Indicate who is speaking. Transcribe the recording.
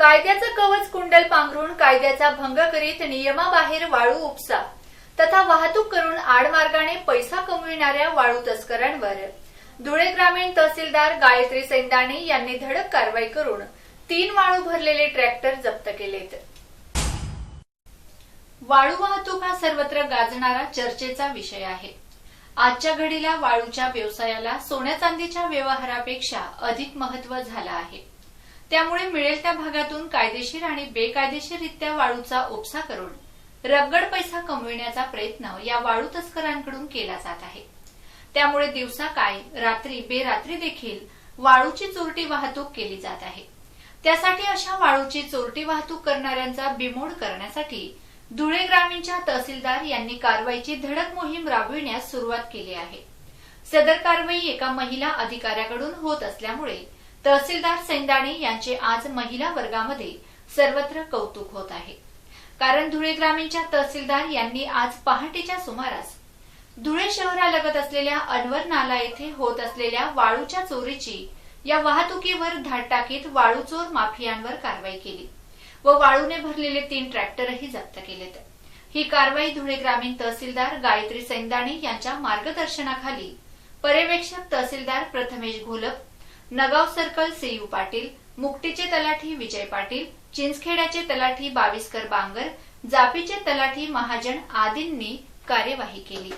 Speaker 1: कायद्याचं कवच कुंडल पांघरून कायद्याचा भंग करीत नियमाबाहेर वाळू उपसा. तथा वाहतूक करून आडमार्गाने पैसा कमविणाऱ्या वाळू तस्करांवर. धुळे ग्रामीण तहसीलदार गायत्री सैंदाणे यांनी धडक कारवाई करून तीन वाळू भरलेले ट्रॅक्टर जप्त केलेत. वाळू वाहतूक हा सर्वत्र गाजणारा चर्चेचा विषय आहे. आजच्या घडीला वाळूच्या व्यवसायाला सोन्या चांदीच्या व्यवहारापेक्षा अधिक महत्त्व झालं आहे. त्यामुळे मिळेल त्या भागातून कायदेशीर आणि बेकायदेशीररित्या वाळूचा उपसा करून रगड पैसा कमविण्याचा प्रयत्न या वाळू तस्करांकडून केला जात आहे. त्यामुळे दिवसा काय रात्री बेरात्री देखील वाळूची चोरटी वाहतूक केली जात आहे. त्यासाठी अशा वाळूची चोरटी वाहतूक करणाऱ्यांचा बिमोड करण्यासाठी धुळे ग्रामीणच्या तहसीलदार यांनी कारवाईची धडक मोहीम राबविण्यास सुरुवात केली आहे. सदर कारवाई एका महिला अधिकाऱ्याकडून होत असल्यामुळे तहसीलदार सेंदाणे यांचे आज महिला वर्गामध्ये सर्वत्र कौतुक होत आहे. कारण धुळे ग्रामीणच्या तहसीलदार यांनी आज पहाटेच्या सुमारास धुळे शहरालगत असलेल्या अनवर नाला येथे होत असलेल्या वाळूच्या चोरीची या वाहतुकीवर धाड टाकीत वाळू चोर माफियांवर कारवाई केली व वाळूने भरलेले तीन ट्रॅक्टरही जप्त केलेत. ही कारवाई धुळे ग्रामीण तहसीलदार गायत्री सैंदाणे यांच्या मार्गदर्शनाखाली पर्यवेक्षक तहसीलदार Prathamesh Gholap Nagaon circle C U Patil मुक्तीचे तलाठी विजय पाटील चिंचखेड्याचे तलाठी बाविस्कर बांगर जापीचे तलाठी महाजन आदींनी कार्यवाही केली.